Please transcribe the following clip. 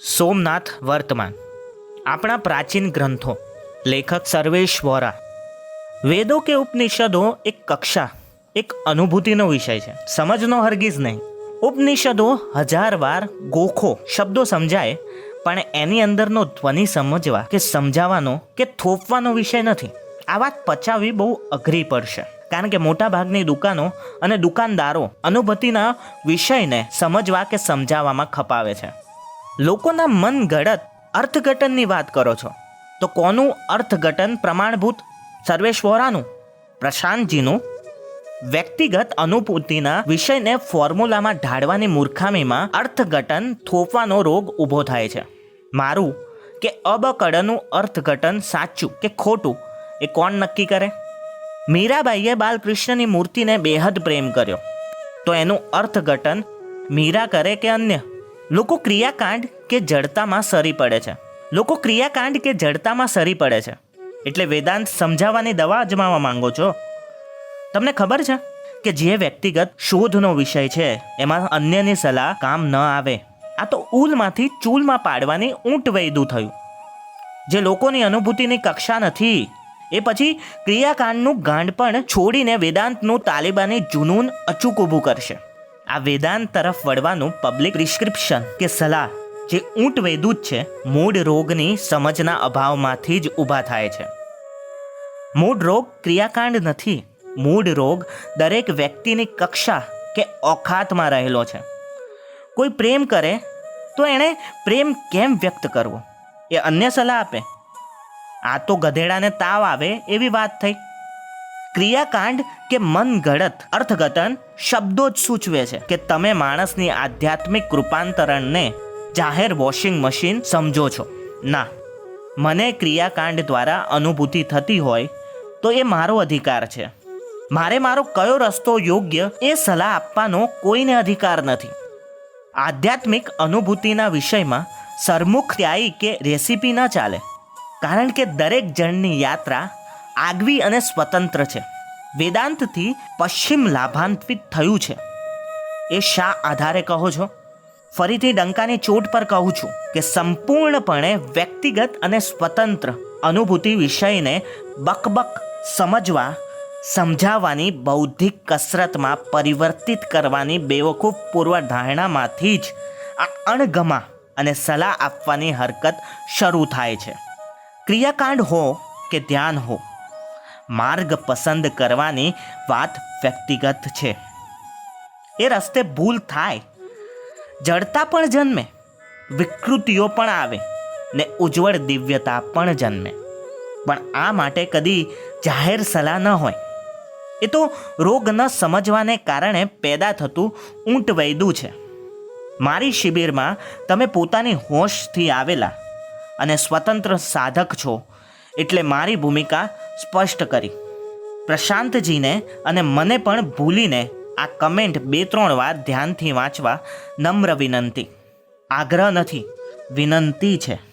સોમનાથ વર્તમાન. આપણા પ્રાચીન ગ્રંથો, લેખક સર્વેશ વોરા, વેદો કે ઉપનિષદો એક કક્ષા, એક અનુભૂતિનો વિષય છે. સમજનો હરગીઝ નહીં. ઉપનિષદો હજાર વાર ગોખો શબ્દો સમજાય, પણ એની અંદરનો ધ્વનિ સમજવા કે સમજાવવાનો કે થોપવાનો વિષય નથી. આ વાત પચાવવી બહુ અઘરી પડશે. કારણ કે મોટાભાગની દુકાનો અને દુકાનદારો અનુભૂતિના વિષયને સમજવા કે સમજાવવામાં ખપાવે છે. લોકોના મનગળત અર્થઘટનની વાત કરો છો. તો કોનું અર્થઘટન પ્રમાણભૂત? સર્વેશ વોરાનું પ્રશાંતજીનું? વ્યક્તિગત અનુભૂતિના વિષયને ફોર્મ્યુલામાં ઢાળવાની મૂર્ખામીમાં અર્થઘટન થોપવાનો રોગ ઊભો થાય છે. મારું કે અબકડનું અર્થઘટન સાચું કે ખોટું, એ કોણ નક્કી કરે? મીરાબાઈએ બાલકૃષ્ણની મૂર્તિને બેહદ પ્રેમ કર્યો. તો એનું અર્થઘટન મીરા કરે કે અન્ય? લોકો ક્રિયાકાંડ કે જડતામાં સરી પડે છે. લોકો ક્રિયાકાંડ કે જડતામાં સરી પડે છે. એટલે વેદાંત સમજાવવાની દવા અજમાવા માંગો છો? તમને ખબર છે કે જે વ્યક્તિગત શોધનો વિષય છે, એમાં અન્યની સલાહ કામ ન આવે. આ તો ઉલમાંથી ચૂલમાં પાડવાની ઊંટ વૈદું થયું. જે લોકોની અનુભૂતિની કક્ષા નથી, એ પછી ક્રિયાકાંડનું ગાંડ પણ છોડીને વેદાંતનું તાલિબાની જુનૂન અચૂક ઊભું કરશે. આ વેદાંત તરફ વળવાનું પબ્લિક પ્રિસ્ક્રિપ્શન કે સલાહ, જે ઊંટ વેદૂત છે, મૂળ રોગની સમજના અભાવમાંથી જ ઊભા થાય છે. મૂળ રોગ ક્રિયાકાંડ નથી. મૂળ રોગ દરેક વ્યક્તિની કક્ષા કે ઓખાતમાં રહેલો છે. કોઈ પ્રેમ કરે, તો એણે પ્રેમ કેમ વ્યક્ત કરવો? એ અન્ય સલાહ આપે. આ તો ગધેડાને તાવ આવે એવી વાત થઈ. ક્રિયાકાંડ કે મન ગળત અર્થઘટન શબ્દો જ સૂચવે છે કે તમે માણસની આધ્યાત્મિક રૂપાંતરણને જાહેર વોશિંગ મશીન સમજો છો. ના, મને ક્રિયાકાંડ દ્વારા અનુભૂતિ થતી હોય તો એ મારો અધિકાર છે. મારે મારો કયો રસ્તો યોગ્ય એ સલાહ આપવાનો કોઈને અધિકાર નથી. આધ્યાત્મિક અનુભૂતિના વિષયમાં સરમુખ ત્યાયી કે રેસીપી ન ચાલે. કારણ કે દરેક જણની યાત્રા આગવી અને સ્વતંત્ર છે. વેદાંતથી પશ્ચિમ લાભાન્વિત થયું છે. એ શા આધારે કહો છો? ફરીથી ડંકાની ચોટ પર કહું છું કે સંપૂર્ણપણે વ્યક્તિગત અને સ્વતંત્ર અનુભૂતિ વિષયને બકબક સમજવા, સમજાવવાની બૌદ્ધિક કસરતમાં પરિવર્તિત કરવાની બેવકૂફ પૂર્વધારણામાંથી જ આ અણગમા અને સલાહ આપવાની હરકત શરૂ થાય છે. ક્રિયાકાંડ હો કે ધ્યાન હો માર્ગ પસંદ કરવાની વાત વ્યક્તિગત છે. એ રસ્તે ભૂલ થાય. જડતા પણ જન્મે. વિકૃતિઓ પણ આવે ને ઉજ્જવળ દિવ્યતા પણ જન્મે. પણ આ માટે કદી જાહેર સલાહ ન હોય. એ તો રોગ ન સમજવાને કારણે પેદા થતું ઊંટ વૈદું છે. મારી શિબિરમાં તમે પોતાની હોશથી આવેલા અને સ્વતંત્ર સાધક છો. એટલે મારી ભૂમિકા સ્પષ્ટ કરી. પ્રશાંતજીને અને મને પણ ભૂલીને આ કમેન્ટ બે ત્રણ વાર ધ્યાનથી વાંચવા નમ્ર વિનંતી. આગ્રહ નથી. વિનંતી છે.